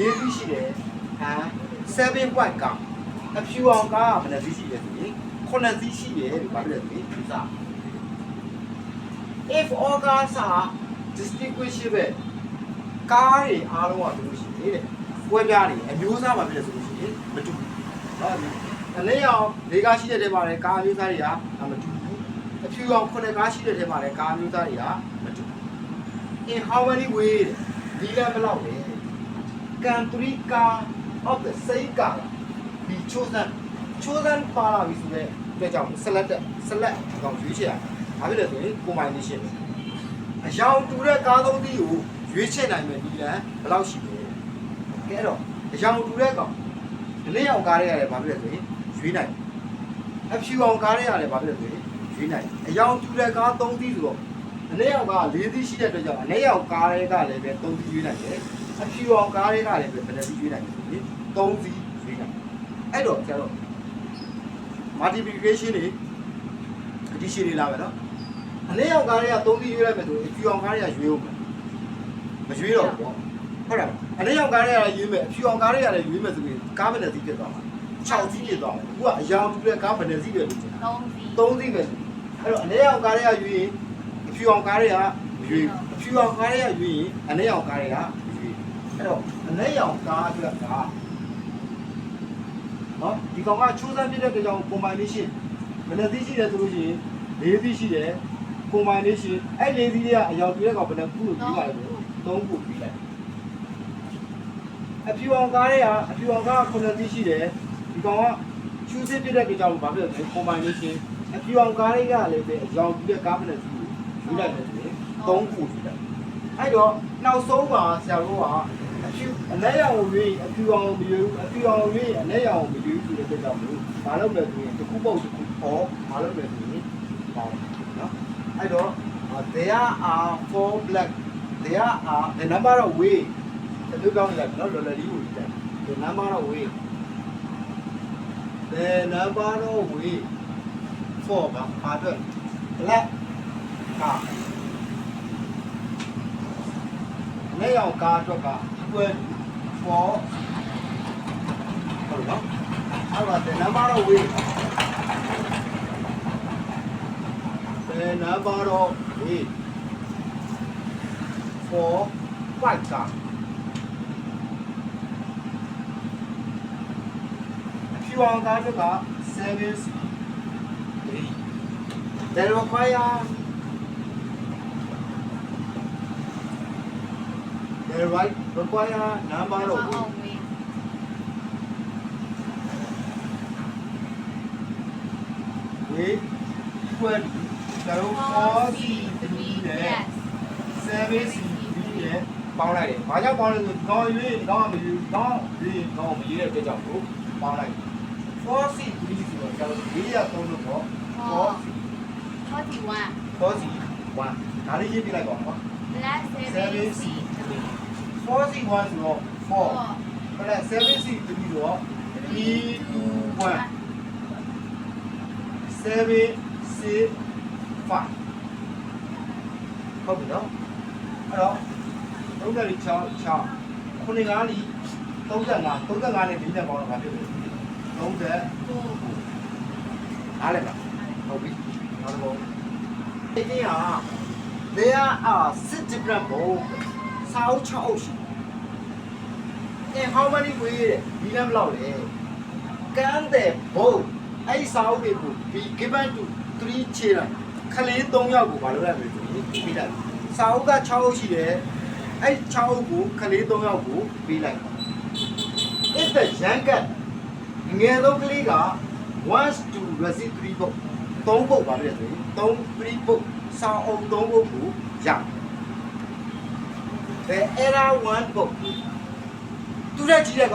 ၄စီးရှိတယ်ဟမ်7 white ကအဖြူအောင်ကားကဘယ်နှစီးရှိလဲဆိုရင်9စီးရှိတယ်လို့ဘာဖြစ်လဲဆိုရင်ဒီစား if all cars are distinguishable ကားတွေအားလုံးကဘယ်လိုရှိလဲတဲ့ပွဲပြားတွေအမျိုးအစားမှာဖြစ်တယ်ဆိုလို့ရှိရင်မတူဘူးဟုတ်ပြီအလေးအောင်၄ကားရှိတဲ့တဲမှာလည်းကားအမျိုးအစားတွေကမတူဘူးအဖြူအောင်9ကားရှိတဲ့တဲမှာလည်းကားအမျိုးအစားတွေကမတူဘူး in how many ways ဒီလမ်းဘယ်လောက်လဲ can three car of the same car be chosen chosen ပါလာပြီဆိုတဲ့အတွက်ကြောင့် select select ကောင်ရွေးချယ်ရဘာဖြစ်လဲဆိုရင် combination ပဲအယောင်တူတဲ့ကားသုံးသီးကိုရွေးချယ်နိုင်မယ်ဒီလမ်းဘယ်လောက်ရှိလဲကဲတော့အယောင်တူတဲ့ကောင်ဒီနေ့အောင်ကားတွေရတယ်ဘာဖြစ်လဲဆိုရင်ရွေးနိုင်အဖြူအောင်ကားတွေရတယ်ဘာဖြစ်လဲဆိုရင်ရွေးနိုင်အယောင်တူတဲ့ကားသုံးသီးဆိုတော့အနည်းအောင်က၄သီးရှိတဲ့အတွက်ကြောင့်အနည်းအောင်ကားတွေကလည်းပဲ၃သီးရွေးနိုင်တယ် အဖြူအောင်ကားတွေကလည်းပဲဘယ်နှသီးရွေးနိုင်လဲဆိုရင်၃သီးရွေးနိုင်အဲ့တော့ကျတော့ multiplication တွေ addition တွေလာမယ်နော်အနည်းအောင်ကားတွေက၃သီးရွေးလိုက်မယ်ဆိုရင်အဖြူအောင်ကားတွေကရွေးအောင်မယ်မရွေးတော့ဘူးပေါ့ဟုတ်လားအနည်းအောင်ကားတွေကလည်းရွေးမယ်အဖြူအောင်ကားတွေကလည်းရွေးမယ်ဆိုရင်ကားဘယ်နှသီးဖြစ်သွားမှာ6သီးဖြစ်သွားမယ်အခုကအယောင်တူတဲ့ကားဘယ်နှသီးပဲလို့ကျင်တာသုံးစီသုံးသိပဲအဲ့တော့အလဲအောင်ကားတွေကယူရင်အဖြူအောင်ကားတွေကမယူဘူးအဖြူအောင်ကားတွေကယူရင်အလဲအောင်ကားတွေကမယူဘူး အဲ့တော့အလဲအောင်ကားအတွက်ကနော်ဒီကောင်ကချိုးစမ်းပြတဲ့ကြောင် combination ဘယ်နှသိရှိတယ်ဆိုလို့ရှိရင်၄သိရှိတယ် combination အဲ့၄သိတွေကအယောင်ပြတဲ့ကောင်ဘယ်နှခုလို့ပြီးပါလဲဆိုသုံးခုပြီးလိုက်အဖြူအောင်ကားတွေကအဖြူအောင်ကားက9သိရှိတယ်ဒီကောင်ကချူးစစ်ပြတဲ့ကြောင်ဘာဖြစ်လဲဆိုရင် combination အဖြူအောင်ကားတွေကလည်းပဲအယောင်ပြတဲ့ကားဘယ်နှစီယူလိုက်တယ်ဆိုရင်သုံးခုပြီးလိုက်အဲ့တော့နောက်ဆုံးမှာဆရာတို့က အဖြူအလဲရောင်ကိုရွေးအဖြူအောင်မရွေးဘူးအဖြူအောင်ရွေးအလဲရောင်ကိုမရွေးဘူးဆိုတဲ့အတွက်ကြောင့်မလို့မလုပ်မယ်ဆိုရင်တစ်ခုပုတ်တစ်ခုပေါ်မလုပ်မယ်ဆိုရင်ပေါ့နော်အဲ့တော့ there are four black there are the number of way ဒီလိုကောင်းနေတယ်နော်လော်လော်လေးကိုကြည့်တယ် the number of way the number of way for ကပါတော့ black ကာလက်ရောက်ကားအတွက်က equal for ဟုတ်နော်အဲ့တော့ the number of way the number of way for white car အဖြူအောင်ကားအတွက်က7 3 They require they right require number တော့ of အောင်ဝေး way equal to 4C3 နဲ့ 7C3 နဲ့ပေါင်းလိုက်တယ်။ဘာကြောင့်ပေါင်းလဲဆိုတော့ရွေးကောင်းမယူကောင်းရွေးကောင်းမယူတဲ့အတွက်ကြောင့်ကိုပေါင်းလိုက်တယ်။ 4C3 ဆိုတော့ကျွန်တော်၄ရသုံးလို့ပေါ့ 4C 41 4C 1 ဒါလေးရေးပြလိုက်ပါဦးနော် black 7C 4C 1 ဆိုတော့4 plus 7C 3 ဆိုတော့3 2 1 7 6 5ဟုတ်ပြီနော်အဲ့တော့36 6ခုနှစ်ကားလီ35 35နဲ့ဒီနဲ့ပေါင်းတော့ဘာဖြစ်လဲ30ကိုအားလည်းပါဟုတ်ပြီနောက်တစ်ပုံဒီနေ့ဟာ there are six different bowls စာအုပ်6အုပ်ရှိတယ် in how many way ဒီလမ်းဘယ်လောက်လဲ can the bowl အဲ့ဒီစာအုပ်တွေကို be given to 3 children ခလေး3ယောက်ကိုမလုပ်ရမယ်ဆိုရင်ပြီးလိုက်စာအုပ်က6အုပ်ရှိတယ်အဲ့6အုပ်ကိုခလေး3ယောက်ကိုပြီးလိုက် if the youngest ငယ်ဆုံးကလေးက wants to receive 3 book 3 book ပါလေဆိုရင်3 3 book စာအုပ်3 book ကိုရ the error 1 book သူတဲ့ကြီးတဲ့က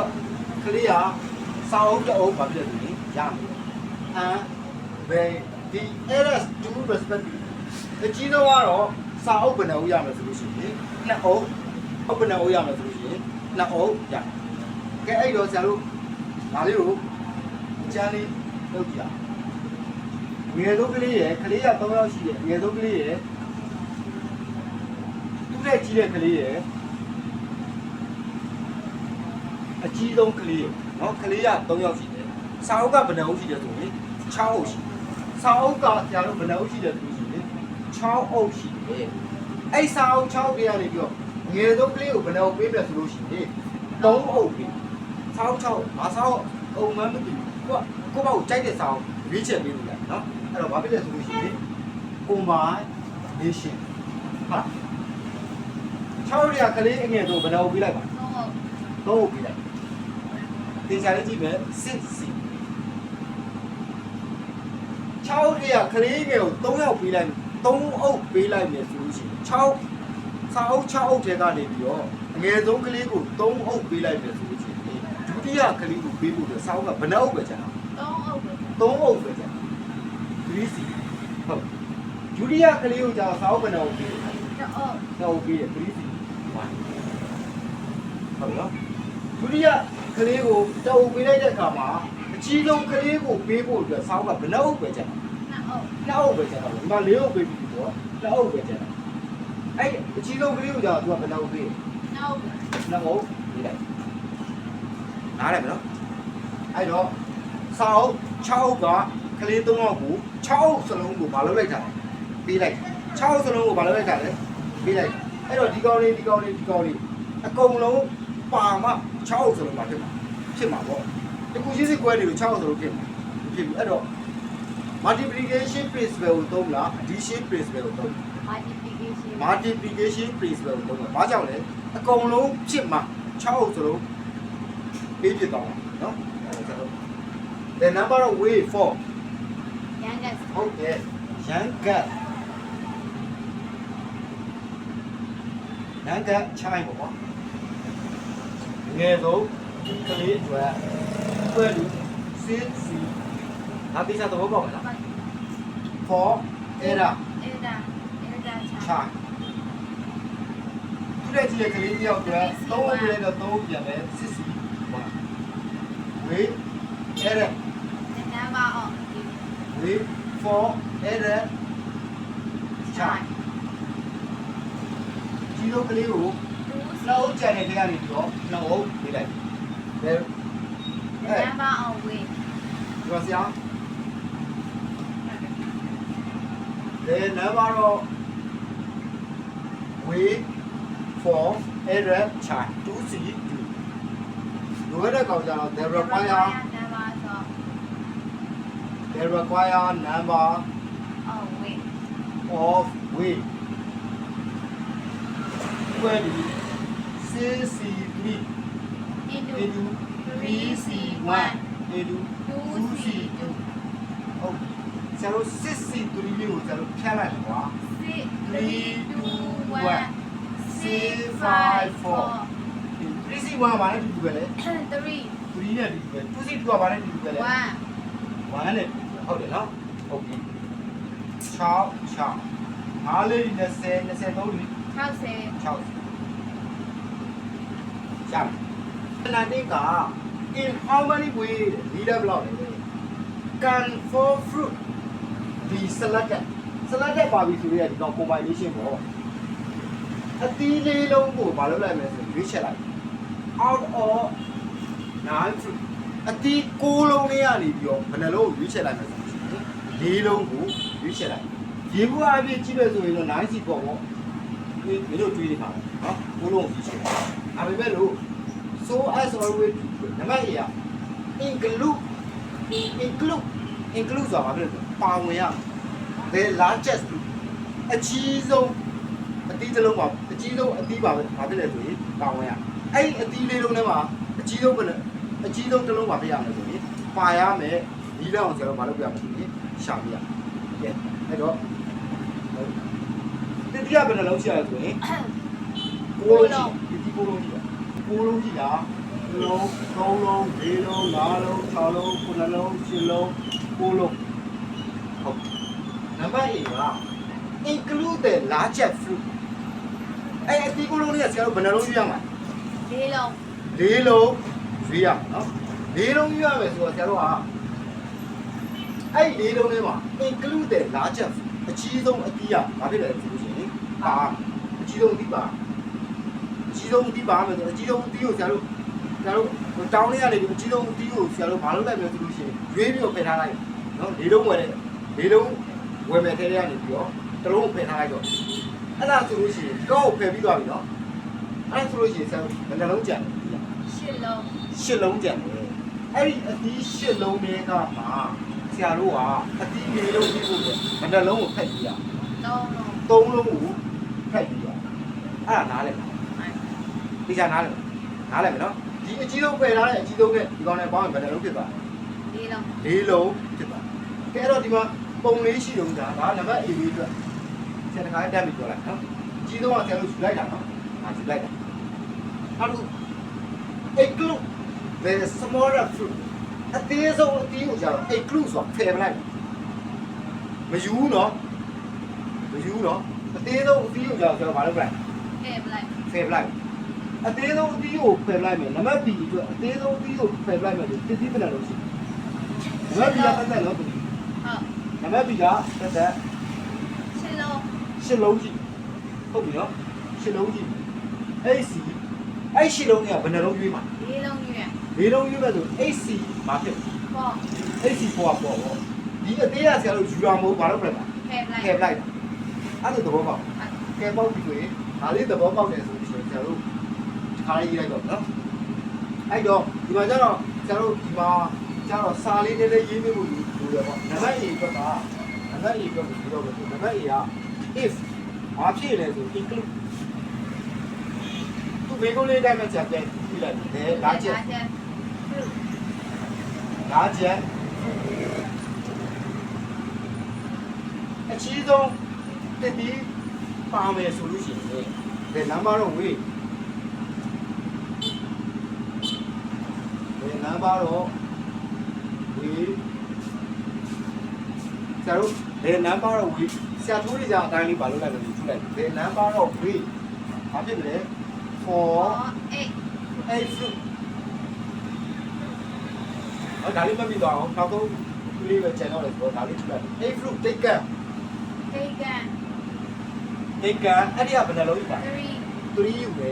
ကလေးကစာအုပ်တစ်အုပ်ပါလေဆိုရင်ရမယ် and the the errors to respect အကြီးဆုံးကတော့စာအုပ်ဘယ်နှအုပ်ရမယ်ဆိုလို့ရှိရင်နှစ်အုပ်အုပ်ဘယ်နှအုပ်ရမယ်ဆိုလို့ရှိရင်နှစ်အုပ်ရကဲအဲ့တော့ဆရာတို့ဒါလေးကိုကျန်းလေးလုပ်ကြည့်အောင်ငယ်ဆုံးကလေးရယ်ကလေးက3ယောက်ရှိတယ်ငယ်ဆုံးကလေးရယ်သူ့နဲ့ကြီးတဲ့ကလေးရယ် ကြီးဆုံးကလေးနော်ကလေးက3ယောက်ရှိတယ်။စာအုပ်ကဘယ်နှအုပ်ရှိတယ်ဆိုရင်6အုပ်ရှိတယ်။စာအုပ်ကဆရာတို့ဘယ်နှအုပ်ရှိတယ်ဆိုရင်6အုပ်ရှိတယ်။အဲ့စာအုပ်6အုပ်တွေကနေပြီးတော့ငယ်ဆုံးကလေးကိုဘယ်နှအုပ်ပေးမယ်ဆိုလို့ရှိရင်3အုပ်ပေး။စာအုပ်6ဘာစာအုပ်အုံမှန်းမသိဘူး။ကိုကကိုပေါ့ကိုကြိုက်တဲ့စာအုပ်ရွေးချယ်ပေးလို့ရတယ်နော်။အဲ့တော့ဘာဖြစ်လဲဆိုလို့ရှိရင် combination ဟာ6ရက်ကလေးအငယ်ဆုံးဘယ်နှအုပ်ပေးလိုက်ပါ3အုပ်ပေးလိုက် တင်ချာလေးကြည့်မယ်စစ်စီ6ရခလေးငယ်ကို3ယောက်ပေးလိုက်3အုပ်ပေးလိုက်မယ်ဆိုလို့ရှိရင်6စာအုပ်6အုပ်ထဲကနေပြီးတော့အငယ်ဆုံးကလေးကို3အုပ်ပေးလိုက်မယ်ဆိုလို့ရှိရင်ဒုတိယကလေးကိုပေးဖို့အတွက်စာအုပ်ကဘယ်နှအုပ်ပဲကျန်တော့တော့ဟုတ်ပဲ3အုပ်ပဲကျန်3စီဟုတ်ဒုတိယကလေးကိုကြာစာအုပ်ဘယ်နှအုပ်ပေးလဲတော့တော့ပေးတယ်3စီ1ဟုတ်နော်ဒုတိယ ကလေးကိုတအုပ်ပေးလိုက်တဲ့အခါမှာအကြီးဆုံးကလေးကိုပေးဖို့အတွက်စောင်းကဘယ်နှအုပ်ပဲကျန်နော်တာနှစ်အုပ်ပဲကျန်တာဒီမှာလေးအုပ်ပေးပြီးတော့နှစ်အုပ်ပဲကျန်တာအဲ့အကြီးဆုံးကလေးကိုကြာသူကဘယ်နှအုပ်ပေးနော်နှစ်အုပ်ပေးလိုက်နားရမယ်နော်အဲ့တော့စောင်း6အုပ်ကကလေး3အုပ်ကို6အုပ်စလုံးကိုမလုပ်လိုက်တာလဲပေးလိုက်6အုပ်စလုံးကိုမလုပ်လိုက်တာလဲပေးလိုက်အဲ့တော့ဒီကောင်လေးဒီကောင်လေးဒီကောင်လေးအကုန်လုံး ပါမှ6အုပ်စလုံးမှာဖြစ်မှာဖြစ်မှာပေါ့တခုချင်းစီကွဲနေလို့6အောင်ဆိုလို့ဖြစ်မှာမဖြစ်ဘူးအဲ့တော့ multiplication principle ကိုသုံးလား addition principle ကိုသုံး multiplication multiplication principle ကိုသုံးတာဘာကြောင့်လဲအကုန်လုံးဖြစ်မှာ6အောင်ဆိုလို့ပေးဖြစ်သွားမှာနော်အဲ့ဒါဆိုတော့ the number of way for youngest ဟုတ်တယ်ရန်ကတ်ရန်ကတ်ချိုင်းပေါ့ကွာ ငယ်ဆုံးကလေးအတွက်တွဲလို့စစ်စီဒါတိကျသဘောပေါက်လား for era Ada Ada ချာသူတဲ့ကြီးရဲ့ကလေးတယောက်အတွက်သုံးပြလဲတော့သုံးပြန်ပဲစစ်စီပါဝေး era the number of ဝေး for era ချာ child ကြီးတို့ကလေးကို two နှုတ်ချန်တဲ့တရားတွေပြီးတော့နှု တ်ပေးလိုက်တယ် the number of way ဒီပါစရာ the number of way for error child 2c 2လိုရတဲ့ကောင်ကြတော့ the require number of the require number of way of way B Edu VC1 Edu UC2 ဟုတ်ဆရာတို့စစ်စီသူရီမျိုးကိုဆရာတို့ဖြတ်လိုက်ကွာ3 2 1 C 5 4 3 C 1ဘာလဲဒီလိုပဲလေ3 3နဲ့ဒီလိုပဲ2 C 2ကဘာလဲဒီလိုပဲလေ1 1နဲ့ဟုတ်တယ်နော်ဟုတ်ပြီ6 6 5လေး20 23 60 60 Jump. And I think uh, in how many ways leader block can four fruit be selected? selected ပါပြီဆိုရင်ဒီတော့ combination ပေါ့အသီးလေးလုံးကိုမလုပ်လိုက်မယ်ဆိုရွေးချက်လိုက် out of nine fruit အသီးကိုးလုံးလေးကနေပြီးတော့ဘယ်နှလုံးကိုရွေးချက်လိုက်မယ်ဆိုလေးလုံးကိုရွေးချက်လိုက်ရေဘူးအပြည့်ကြည့်မယ်ဆိုရင်တော့9စီပေါ့ပေါ့မင်းတို့တွေးနေတာနော်ကိုးလုံးကိုရွေးချက်ဒါပေမဲ့လို့ so as always နံပါတ်1 include include include ဆိုတာဘာဖြစ်လဲပါဝင်ရ the largest group အကြီးဆုံးအသီးတစ်လုံးပါအကြီးဆုံးအသီးပါပဲဘာဖြစ်လဲဆိုရင်ပါဝင်ရအဲ့ဒီအသီးလေးလုံးထဲမှာအကြီးဆုံးကလည်းအကြီးဆုံးတစ်လုံးပါပြရမယ်ဆိုရင်ပါရမယ်ဒီလောက်အောင်ကျွန်တော်မလုပ်ပြမယ်ဆိုရင်ရှာပြရကဲအဲ့တော့တတိယဘယ်နှလုံးရှိရလဲဆိုရင်ကိုးလုံးရှိဒီကိုးလုံးရှိတာ ကိုးလုံးရှိတာလုံးသုံးလုံးလေးလုံးငါးလုံး၆လုံးခုနှစ်လုံးရှစ်လုံးကိုးလုံးဟုတ်နံပါတ်8က include the larger fruit အဲ့အတီးကိုလုံးလေးကဆရာတို့ဘယ်နှလုံးရွေးရမှာလေးလုံးလေးလုံးရွေးရမှာနော်လေးလုံးရွေးရမယ်ဆိုတော့ဆရာတို့ကအဲ့လေးလုံးထဲမှာ include the larger fruit အကြီးဆုံးအတီးကဘာဖြစ်လဲဆိုလို့ရှိရင်ပါအကြီးဆုံးအတီးပါအ ကြီးဆုံးအတီးပါမယ်ဆိုတော့အကြီးဆုံးအတီးကိုဆရာတို့ဆရာတို့တောင်းလေးကနေပြီးအကြီးဆုံးအတီးကိုဆရာတို့ဘာလို့လိုက်မလဲဆိုလို့ရှိရင်ရွေးပြီးတော့ဖယ်ထားလိုက်နော်လေးလုံးဝယ်တဲ့လေးလုံးဝယ်မယ်ထဲထဲကနေပြီးတော့တစ်လုံးဖယ်ထားလိုက်တော့အဲ့ဒါဆိုလို့ရှိရင်ကောက်ကိုဖယ်ပြီးသွားပြီနော်အဲ့ဒါဆိုလို့ရှိရင်ဆရာတို့ဘယ်နှလုံးကြံလဲရှစ်လုံးရှစ်လုံးကြံတယ်အဲ့ဒီအသီးရှစ်လုံးတွေကမှဆရာတို့ကအသီးလေးလုံးပြီးဖို့လေဘယ်နှလုံးကိုဖက်ပြီးရသုံးလုံးသုံးလုံးကိုဖက်ပြီးရအဲ့ဒါနားလဲ လားအဲ့ဒီချာနားလဲနားလဲမယ်နော်ဒီအကြီးဆုံးဖယ်ထားတဲ့အကြီးဆုံးနဲ့ဒီကောင်နဲ့ပေါင်းရင်ဘယ်နှလုံးဖြစ်သွားလဲလေးလုံးလေးလုံးဖြစ်သွားကဲအဲ့တော့ဒီမှာပုံလေးရှိလုံးဒါဒါနံပါတ် A လေးအတွက်ဆရာတခါတက်ပြီးပြောလိုက်နော်အကြီးဆုံးကဆရာတို့ယူလိုက်တာနော်ဟာယူလိုက်တာအဲ့ဒါ include the smaller fruit အသေးဆုံးအသီးကိုကြတော့ include ဆိုတာဖယ်ပလိုက်မယူဘူးနော်မယူဘူးနော်အသေးဆုံးအသီးကိုကြတော့ကျွန်တော်မလုပ်ပလိုက်ကဲပလိုက်ဖယ်ပလိုက် အသေးဆုံးအသီးကိုဖယ်ပလိုက်မယ်နံပါတ် B အတွက်အသေးဆုံးအသီးကိုဖယ်ပလိုက်မယ်ဒီသီးဘယ်နှလုံးရှိနံပါတ် B ကတက်တက်နော်ဟုတ်နံပါတ် B ကတက်တက်ရှစ်လုံးရှစ်လုံးကြည့်ဟုတ်ပြီနော်ရှစ်လုံးကြည့်အဲ့စီအဲ့ရှစ်လုံးကဘယ်နှလုံးရွေးမှာလေးလုံးရွက်လေးလုံးရွေးမဲ့ဆို AC မှာဖြစ်ပေါ့ AC ပေါ်ပေါ်ပေါ့ဒီအသေးရဆရာတို့ယူရမဟုတ်ဘာလို့ပြလဲဖဲပလိုက်ခဲပလိုက်အဲ့ဒါသဘောပေါက်အဲ့ခဲပေါက်ပြီဆိုရင်ဒါလေးသဘောပေါက်တယ်ဆိုရင်ဆရာတို့ ခါလေးရေးလိုက်တော့နော်အဲ့တော့ဒီမှာကျတော့ဆရာတို့ဒီမှာကျတော့စာလေးနည်းနည်းရေးမိဖို့လိုတယ်ပေါ့နံပါတ် A အတွက်ကနံပါတ် A အတွက်ကိုပြောတော့နံပါတ် A က if ဘာဖြစ်လဲဆို include သူဘေကုန်းလေးတိုင်းမှာကြာပြန်ပြလိုက်တယ်လာချက်ချက် fruit လာချက်အချီးဆုံးတတိပါမယ်ဆိုလို့ရှိရင်ဒီနံပါတ်တော့ဝေး ဒီနံပါတ်တော့ဝေးဆရာတို့ဒီနံပါတ်တော့ဝေးဆရာထိုးနေကြအတိုင်းလေးပါလို့လိုက်လို့ကြည့်လိုက်ဒီနံပါတ်တော့ဝေးဘာဖြစ်လဲ for 8 8 fruit ဟောဒါလေးမပြီးတော့အောင်နောက်ဆုံးကလေးပဲကျန်တော့လေဆိုတော့ဒါလေးကြည့်လိုက်8 fruit တိတ်က bacon တိတ်ကအဲ့ဒီကဘယ်နှလုံးလဲ3 3ယူပဲ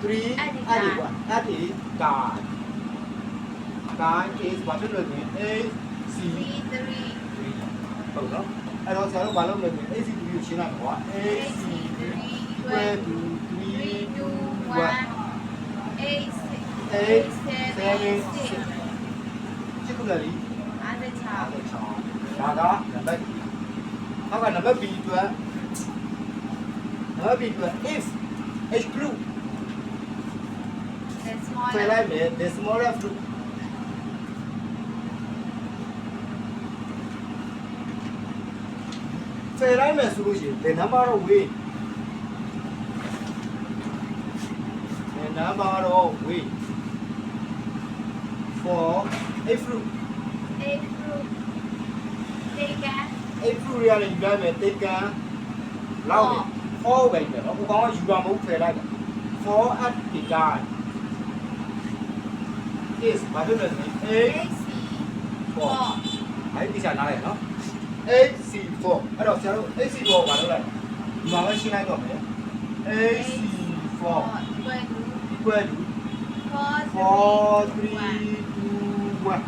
3အဲ့ဒီကွာအဲ့ဒီကာ ကာ is ဘာဖြစ်လို့လဲ A C 3 3ဟုတ်နော်အဲ့တော့ဆရာတို့ဘာလုပ်လဲဆို AC 3 ကိုရှင်းလိုက်ပါကွာ AC 3 2 3 2 2 1 1 8 8 7 7 6ချစ်ခုလည်းလीအားတဲ့ချာအားချောင်းဒါကနံပါတ်နောက်ကနံပါတ် B အတွက်နံပါတ် B အတွက် if exclude the small ဖယ်လိုက်မယ် the smaller fruit ဖယ်လိုက်မယ်ဆိုလို့ရှိရင် the number of way the number of way for a fruit a fruit bacon a fruit ရလည်းယူလိုက်မယ်တေကန်လောက်တယ် for ပဲပဲဟိုကောင်ကယူပါမဟုတ်ဖယ်လိုက်တယ် for at the guy is ဘာဖြစ်လဲဆိုရင် a AC 4အဲ့ဒီချာနားလိုက်နော် AC4 အဲ့တော့ဆရာတို့ AC4 ကိုမလုပ်လိုက်ဒီမှာပဲရှင်းလိုက်တော့မယ် AC4 equal to 4 3 2 1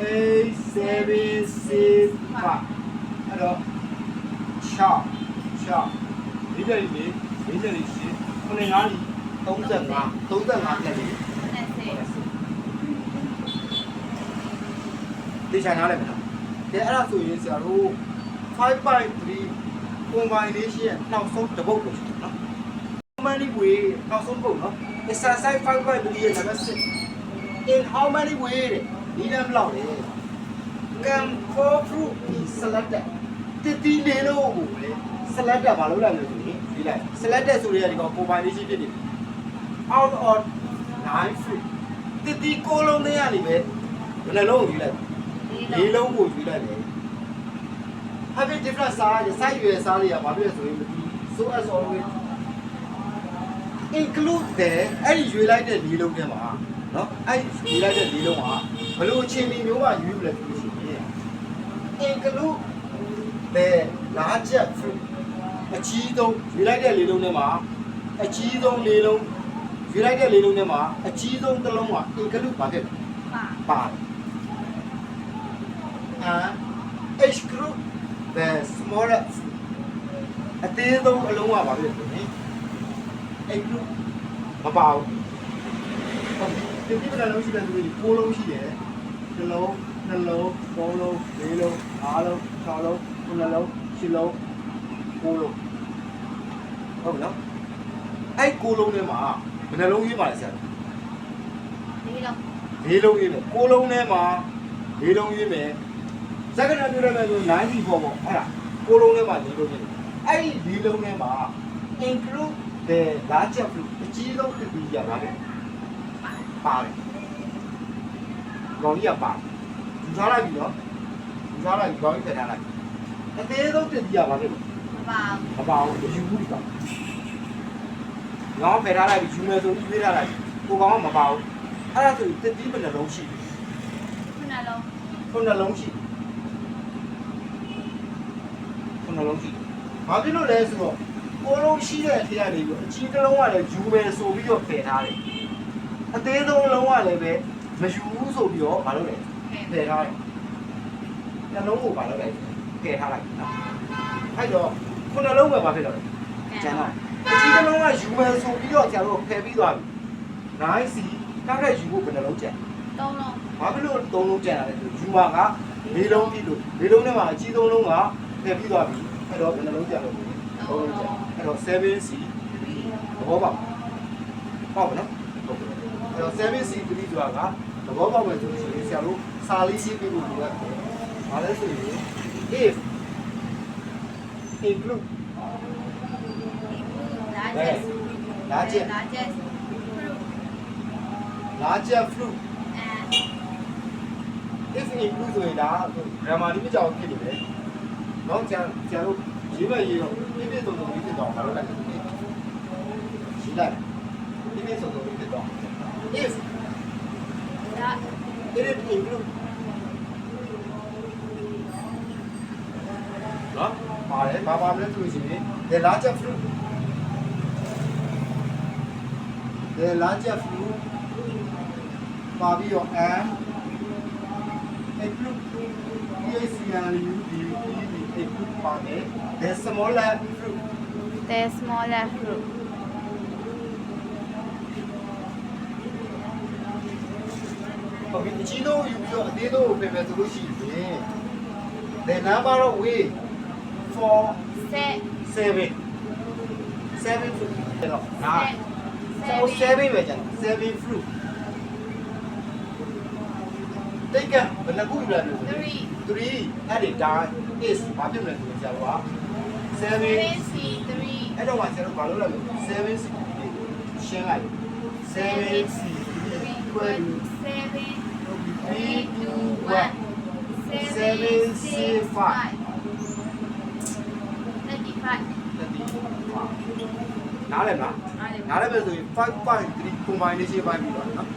8 7 6 5အဲ့တော့6 6ဒီကြိမ်ဒီဒီကြိမ်ရှိခုနှစ်ငါးလီ35 35ပြည့်ပြီဒီချာနားလိုက်မယ် နော်ကဲအဲ့ဒါဆိုရင်ဆရာတို့5.3 combination နောက်ဆုံးတစ်ပုတ်ကိုရှိတယ်နော် how many way နောက်ဆုံးပုတ်နော် exercise 5.3ရဲ့ number 6 in how many way တဲ့ဒီနမ်းဘလောက်လဲ can for fruit be selected တတိလေးလို့ကိုလေ selected ဘာလို့လဲလို့ဆိုရင်ဒီလိုက် selected ဆိုတဲ့ဒီကောင် combination ဖြစ်နေတယ် out of 9 fruit တတိကိုလုံးလေးရနေပဲဘယ်နှလုံးကိုယူလိုက် လေးလုံးကိုယူလိုက်တယ် having different size size ရွယ်စားလေးကဘာဖြစ်လဲဆိုရင်မသိဘူး so as always include တဲ့အဲ့ဒီရွေလိုက်တဲ့လေးလုံးထဲမှာနော်အဲ့ဒီရွေလိုက်တဲ့လေးလုံးကဘယ်လိုအချိန်မျိုးမှယူလဲဆိုလို့ရှိရင် include the larger fruit အကြီးဆုံးရွေလိုက်တဲ့လေးလုံးထဲမှာအကြီးဆုံးလေးလုံးယူလိုက်တဲ့လေးလုံးထဲမှာအကြီးဆုံးတစ်လုံးက include ပါဖြစ်တယ်ပါပါတယ် and exclude the smallest အသေးဆုံးအလုံးကပါဖြစ်တယ်နိ exclude မပါဘူးဟုတ်ပြီဒီပြဿနာလုံးရှိတဲ့သူတွေကိုလုံးရှိတယ်တစ်လုံးနှလုံးသုံးလုံးလေးလုံးငါးလုံး၆လုံးခုနှစ်လုံးရှစ်လုံးကိုလုံးဟုတ်ပြီနော်အဲ့ကိုလုံးထဲမှာဘယ်နှလုံးရေးပါလဲဆရာဒီတော့လေးလုံးရေးမယ်ကိုလုံးထဲမှာလေးလုံးရေးမယ် စက္ကန့်ပြရမယ်ဆို90ပေါ့ပေါ့အဲ့ဒါကိုလုံးထဲမှာလေးလုံးရေးမယ်အဲ့ဒီလေးလုံးထဲမှာ include the larger fruit အကြီးဆုံးတစ်ပြီးရပါတယ်ပါတယ်ကောင်းကြီးကပါတယ်ယူထားလိုက်ပြီနော်ယူထားလိုက်ပြီကောင်းကြီးဖယ်ထားလိုက်အသေးဆုံးတစ်ပြီးရပါတယ်မပါမပါဘူးယူဘူးဒီကောင်ငေါင်းဖယ်ထားလိုက်ပြီယူမယ်ဆိုပြီးပြေးထားလိုက်ကိုကောင်ကမပါဘူးအဲ့ဒါဆိုတစ်ပြီးဘယ်နှလုံးရှိလဲခုနလုံးခုနှလုံးရှိခု နှလုံးရှိဘာဖြစ်လို့လဲဆိုတော့ကိုလုံးရှိတဲ့ထဲကနေပြီးအကြီးတစ်လုံးကလည်းယူမယ်ဆိုပြီးတော့ဖယ်ထားတယ်အသေးဆုံးလုံးကလည်းပဲမယူဘူးဆိုပြီးတော့မလုပ်လဲကဲဖယ်ထားတယ်နှလုံးကိုမလုပ်လဲဖယ်ထားလိုက်နော်အဲ့တော့ခုနှလုံးပဲဘာဖြစ်တော့လဲကျန်တော့အကြီးတစ်လုံးကယူမယ်ဆိုပြီးတော့ကျန်တော့ဖယ်ပြီးသွားပြီနိုင်စီနောက်ထပ်ယူဖို့ဘယ်နှလုံးကျန်သုံးလုံးဘာဖြစ်လို့သုံးလုံးကျန်တာလဲဆိုယူမှာကလေးလုံးပြီလို့လေးလုံးထဲမှာအကြီးဆုံးလုံးက ဖယ်ပြီးသွားပြီအဲ့တော့ဘယ်နှလုံးကျန်လို့လဲသုံးလုံးကျန်အဲ့တော့ 7C သဘောပေါက်ပေါက်ပါနော်ဟုတ်ကဲ့အဲ့တော့ 7C 3ဆိုတာကသဘောပေါက်မယ်ဆိုလို့ရှိရင်ဆရာတို့စာလေးရှင်းပြဖို့လိုရတယ်ဘာလဲဆိုရင် if include largest largest largest fruit larger fruit and if include ဆိုရင်ဒါ grammar ဒီမကြောက်ဖြစ်နေတယ်။ နော်ကျန်ကျန်တို့ရေးမဲ့ရေးတော့ပြည့်ပြည့်စုံစုံလေးဖြစ်တော့မလုပ်လိုက်ဘူး။ရှိလိုက်။ပြည့်ပြည့်စုံစုံလေးဖြစ်တော့ if that it is include နော်ပါတယ်ဘာပါမလဲသူလို့ရှိရင် the larger fruit the larger fruit ပါပြီးတော့ and include PACLU DUT include ပါတယ် the smaller fruit the smaller fruit ဟုတ်ပြီအကြီးဆုံးယူပြီးတော့အသေးဆုံးကိုပြင်မယ်ဆိုလို့ရှိရင် the number of way for set 7 7 fruit အဲ့တော့ဒါ set for 7ပဲကျန်7 fruit တိတ်ကဘယ်နှခုယူလာလို့ three 3အဲ့ဒီဒါ is ဘာဖြစ်မလဲဆိုကြတော့7 seven c three အဲ့တော့မှဆရာတို့ဘာလုပ်လဲ7 c ရှင်းလိုက်7 c three equal to seven 3 three two 2 one seven six five thirty five 1နားလည်မလားအားလည်းနားလည်ပဲဆိုရင်5 5 3 combination ပိုင်းပြီးတော့နော်